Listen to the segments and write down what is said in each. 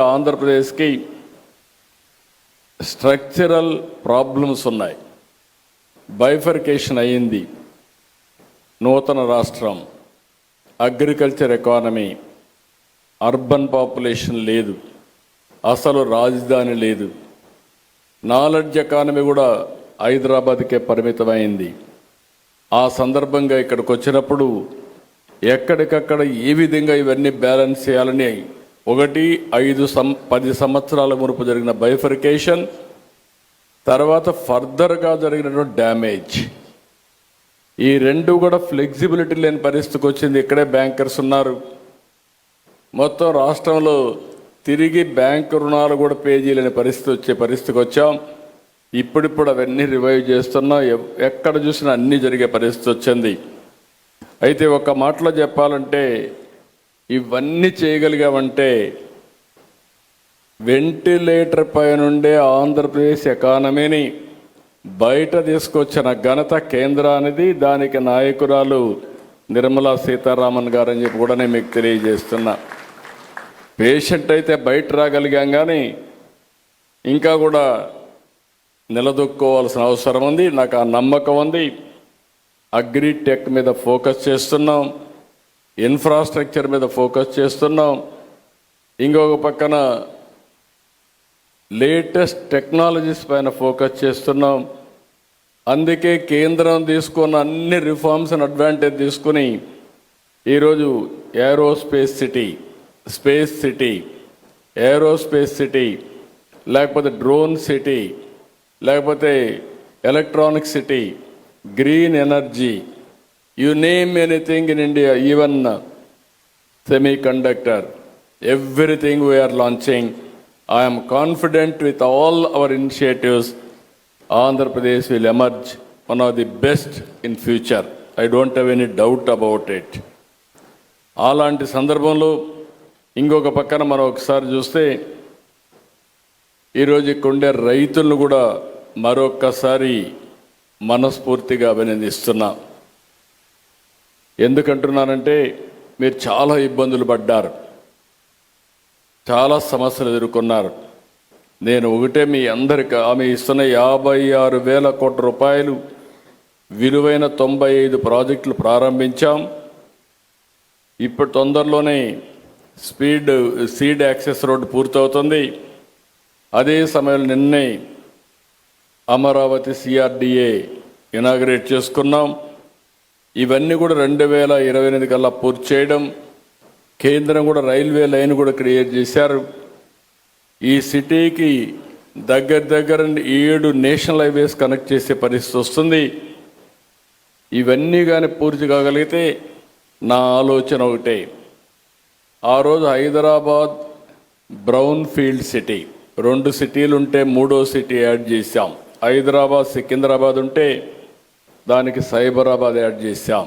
ఆంధ్రప్రదేశ్కి structural problems ఉన్నాయి. Bifurcation అయ్యింది. నూతన రాష్ట్రం. Agriculture economy. అర్బన్ పాపులేషన్ లేదు. అసలు రాజధాని లేదు. నాలెడ్జ్ ఎకానమీ కూడా హైదరాబాద్కే పరిమితమైంది. ఆ సందర్భంగా ఇక్కడికి వచ్చినప్పుడు ఎక్కడికక్కడ ఏ విధంగా ఇవన్నీ బ్యాలెన్స్ చేయాలని ఒకటి ఐదు సం పది సంవత్సరాల మునుపు జరిగిన బైఫర్కేషన్ తర్వాత ఫర్దర్గా జరిగినటువంటి డ్యామేజ్. ఈ రెండు కూడా ఫ్లెక్సిబిలిటీ లేని పరిస్థితికి వచ్చింది. ఇక్కడే బ్యాంకర్స్ ఉన్నారు. మొత్తం రాష్ట్రంలో తిరిగి బ్యాంకు రుణాలు కూడా పే చేయలేని పరిస్థితి వచ్చే పరిస్థితికి వచ్చాం. ఇప్పుడిప్పుడు అవన్నీ రివైవ్ చేస్తున్నాం. ఎవ్- ఎక్కడ చూసినా అన్నీ జరిగే పరిస్థితి వచ్చింది. అయితే ఒక మాటలో చెప్పాలంటే ఇవన్నీ చేయగలిగామంటే వెంటిలేటర్ పైనుండే ఆంధ్రప్రదేశ్ ఎకానమీని బయట తీసుకొచ్చిన ఘనత కేంద్రానిది దానికి నాయకురాలు నిర్మలా సీతారామన్ గారని చెప్పి కూడా నేను మీకు తెలియజేస్తున్నా. పేషెంట్ అయితే బయట రాగలిగాం కానీ ఇంకా కూడా నిలదొక్కోవాల్సిన అవసరం ఉంది. నాకు ఆ నమ్మకం ఉంది. అగ్రిటెక్ మీద ఫోకస్ చేస్తున్నాం. ఇన్ఫ్రాస్ట్రక్చర్ మీద ఫోకస్ చేస్తున్నాం. ఇంకొక పక్కన లేటెస్ట్ టెక్నాలజీస్ పైన ఫోకస్ చేస్తున్నాం. అందుకే కేంద్రం తీసుకున్న అన్ని రిఫార్మ్స్ అడ్వాంటేజ్ తీసుకుని ఈరోజు aerospace city space city aerospace city లేకపోతే డ్రోన్ సిటీ లేకపోతే electronic city green energy you name anything in India even semiconductor everything we're launching I'm confident with all our initiatives Andhra Pradesh will emerge one of the best in future I don't have any doubt about it అలాంటి సందర్భంలో ఇంకొక పక్కన మనం ఒకసారి చూస్తే ఈరోజు ఇక్కడ ఉండే రైతులను కూడా మరొక్కసారి మనస్ఫూర్తిగా అభినందిస్తున్నాం. ఎందుకంటున్నానంటే మీరు చాలా ఇబ్బందులు పడ్డారు. చాలా సమస్యలు ఎదుర్కొన్నారు. నేను ఒకటే మీ అందరికి ఆమె ఇస్తున్న యాభై ఆరు వేల కోట్ల రూపాయలు విలువైన తొంభై ఐదు ప్రాజెక్టులు ప్రారంభించాం. ఇప్పుడు తొందరలోనే స్పీడ్ సీడ్ యాక్సెస్ రోడ్డు పూర్తవుతుంది. అదే సమయంలో నిన్నే అమరావతి సిఆర్డిఏ ఇనాగ్రేట్ చేసుకున్నాం. ఇవన్నీ కూడా రెండు వేల ఇరవై ఎనిమిది కల్లా పూర్తి చేయడం కేంద్రం కూడా రైల్వే లైన్ కూడా క్రియేట్ చేశారు. ఈ సిటీకి దగ్గర దగ్గర ఏడు నేషనల్ హైవేస్ కనెక్ట్ చేసే పరిస్థితి వస్తుంది. ఇవన్నీ కానీ పూర్తి కాగలిగితే నా ఆలోచన ఒకటే. ఆ రోజు హైదరాబాద్ బ్రౌన్ ఫీల్డ్ సిటీ రెండు సిటీలు ఉంటే మూడో సిటీ యాడ్ చేశాం. హైదరాబాద్ సికింద్రాబాద్ ఉంటే దానికి సైబరాబాద్ యాడ్ చేశాం.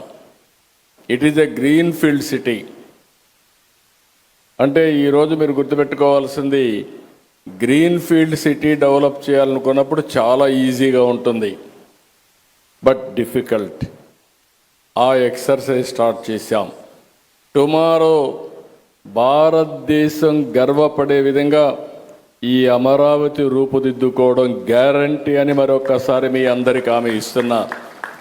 It is a green field city అంటే ఈరోజు మీరు గుర్తుపెట్టుకోవాల్సింది గ్రీన్ ఫీల్డ్ సిటీ డెవలప్ చేయాలనుకున్నప్పుడు చాలా ఈజీగా ఉంటుంది. బట్ డిఫికల్ట్ ఆ ఎక్సర్సైజ్ స్టార్ట్ చేశాం. టుమారో భారతదేశం గర్వపడే విధంగా ఈ అమరావతి రూపుదిద్దుకోవడం గ్యారంటీ అని మరొకసారి మీ అందరికి ఆమె ఇస్తున్నా.